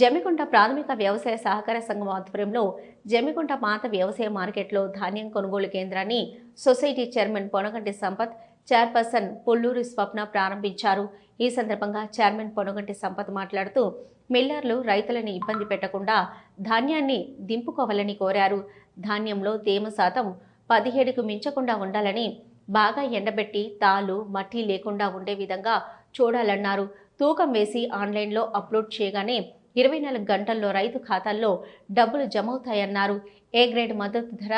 జమికుంట ప్రాథమిక వ్యవసాయ సహకార సంఘం ఆధ్వర్యంలో జమికుంట పాత వ్యవసాయ మార్కెట్లో ధాన్యం కొనుగోలు కేంద్రాన్ని society chairman Ponaganti Sampath chairperson Polluri Swapna ప్రారంభించారు. ఈ సందర్భంగా చైర్మన్ పొనగంటి సంపత్ మాట్లాడుతూ మిల్లర్లు రైతులను ఇబ్బంది పెట్టకుండా ధాన్యాన్ని దింపుకోవాలని కోరారు. ధాన్యంలో తేమ శాతం పదిహేడుకు మించకుండా ఉండాలని బాగా ఎండబెట్టి తాలు మట్టి లేకుండా ఉండే విధంగా చూడాలన్నారు. తూకం వేసి ఆన్లైన్లో అప్లోడ్ చేయగానే ఇరవై నాలుగు గంటల్లో రైతు ఖాతాల్లో డబ్బులు జమవుతాయన్నారు. ఏ గ్రేడ్ మద్దతు ధర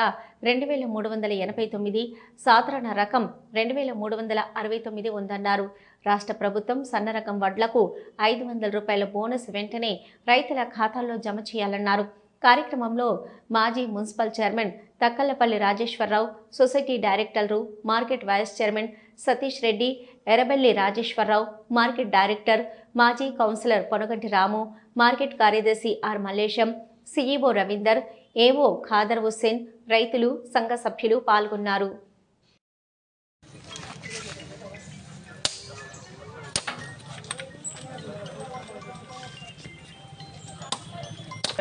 రెండు వేల మూడు వందల ఎనభై తొమ్మిది సాధారణ రకం రెండు వేల మూడు వందల అరవై తొమ్మిది ఉందన్నారు. రాష్ట్ర ప్రభుత్వం సన్న రకం వడ్లకు ఐదు వందల రూపాయల బోనస్ వెంటనే రైతుల ఖాతాల్లో జమ చేయాలన్నారు. కార్యక్రమంలో మాజీ municipal chairman Takkalapalli Rajeshwararao society డైరెక్టర్లు market vice chairman Satish Reddy Errabelli Rajeshwararao market director మాజీ కౌన్సిలర్ పొనగంటి రాము మార్కెట్ కార్యదర్శి R Mallesham CEO Ravinder AO Khader Hussain రైతులు సంఘ సభ్యులు పాల్గొన్నారు.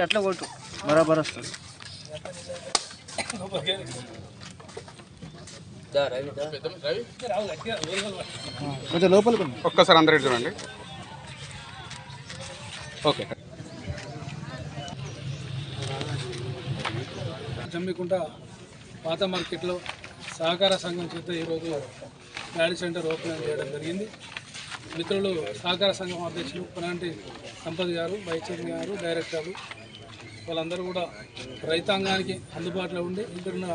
ఎట్లా కొట్టు? బరాబర్ వస్తుంది. కొంచెం లోపలికి. ఒక్కసారి అందరూ చూడండి. ఓకే. జమ్మికుంట పాత మార్కెట్లో సహకార సంఘం చేత ఈరోజు డాడీ సెంటర్ ఓపెన్ చేయడం జరిగింది. మిత్రులు సహకార సంఘం అధ్యక్షులు పునాంటి సంపత్ గారు వైస్ చైర్మన్ గారు డైరెక్టర్లు వాళ్ళందరూ కూడా రైతాంగానికి అందుబాటులో ఉండి ఇక్కడున్న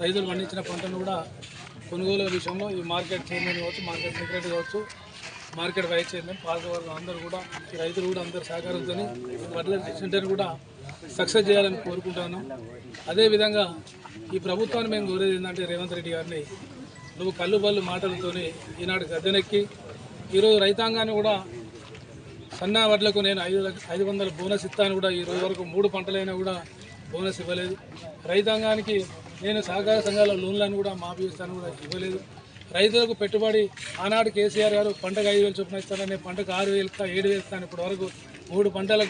రైతులు పండించిన పంటను కూడా కొనుగోలు విషయంలో ఈ మార్కెట్ చైర్మన్ కావచ్చు మార్కెట్ సెక్రటరీ కావచ్చు మార్కెట్ వైస్ చైర్మన్ పాత అందరూ కూడా రైతులు కూడా అందరు సహకారంతో వడ్ల సెంటర్ కూడా సక్సెస్ చేయాలని కోరుకుంటున్నాం అదేవిధంగా ఈ ప్రభుత్వాన్ని మేము కోరేది ఏంటంటే రేవంత్ రెడ్డి గారిని నువ్వు కళ్ళు బళ్ళు మాటలతోనే ఈనాడు గద్దెనెక్కి ఈరోజు రైతాంగాన్ని కూడా సన్నా వడ్లకు నేను ఐదు ఐదు వందల బోనస్ ఇస్తాను కూడా. ఈ రోజు వరకు మూడు పంటలైనా కూడా బోనస్ ఇవ్వలేదు. రైతాంగానికి నేను సహకార సంఘాల లోన్లను కూడా మాఫీ ఇస్తాను కూడా ఇవ్వలేదు. రైతులకు పెట్టుబడి ఆనాడు కేసీఆర్ గారు పంటకు ఐదు వేలు చొప్పున ఇస్తానని పంటకు ఆరు వేలు ఇస్తా ఏడు వేలు ఇస్తాను. ఇప్పటి వరకు మూడు పంటలకు